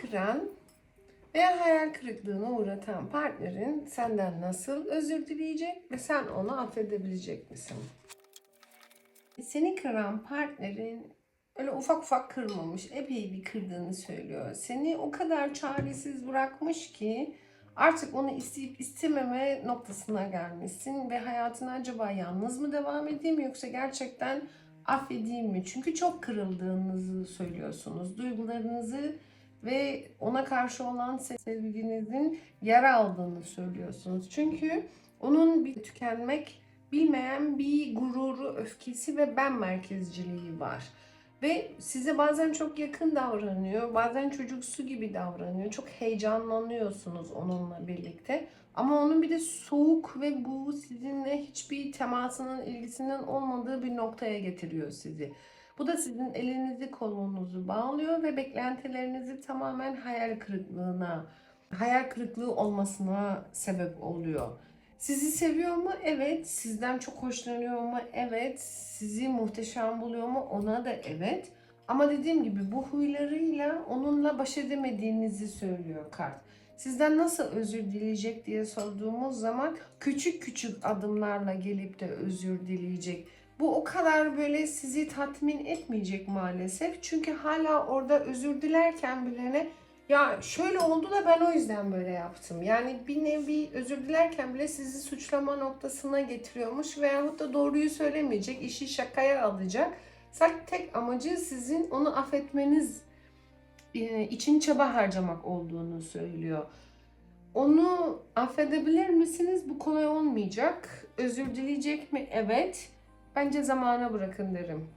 kıran veya hayal kırıklığına uğratan partnerin senden nasıl özür dileyecek ve sen onu affedebilecek misin? Seni kıran partnerin öyle ufak ufak kırmamış, epey bir kırdığını söylüyor. Seni o kadar çaresiz bırakmış ki artık onu isteyip istememe noktasına gelmişsin ve hayatına acaba yalnız mı devam edeyim yoksa gerçekten affedeyim mi? Çünkü çok kırıldığınızı söylüyorsunuz. Duygularınızı ve ona karşı olan sevginizin yara aldığını söylüyorsunuz. Çünkü onun bir tükenmek bilmeyen bir gururu, öfkesi ve ben merkezciliği var. Ve size bazen çok yakın davranıyor, bazen çocuksu gibi davranıyor. Çok heyecanlanıyorsunuz onunla birlikte. Ama onun bir de soğuk ve bu sizinle hiçbir temasının, ilgisinin olmadığı bir noktaya getiriyor sizi. Bu da sizin elinizi kolunuzu bağlıyor ve beklentilerinizi tamamen hayal kırıklığına, hayal kırıklığı olmasına sebep oluyor. Sizi seviyor mu? Evet. Sizden çok hoşlanıyor mu? Evet. Sizi muhteşem buluyor mu? Ona da evet. Ama dediğim gibi bu huylarıyla onunla baş edemediğinizi söylüyor kart. Sizden nasıl özür dileyecek diye sorduğumuz zaman küçük küçük adımlarla gelip de özür dileyecek. Bu o kadar böyle sizi tatmin etmeyecek maalesef. Çünkü hala orada özür dilerken bile ne ya şöyle oldu da ben o yüzden böyle yaptım. Yani bir nevi özür dilerken bile sizi suçlama noktasına getiriyormuş veyahut da doğruyu söylemeyecek, işi şakaya alacak. Sadece tek amacı sizin onu affetmeniz e, için çaba harcamak olduğunu söylüyor. Onu affedebilir misiniz? Bu kolay olmayacak. Özür dileyecek mi? Evet. Bence zamana bırakın derim.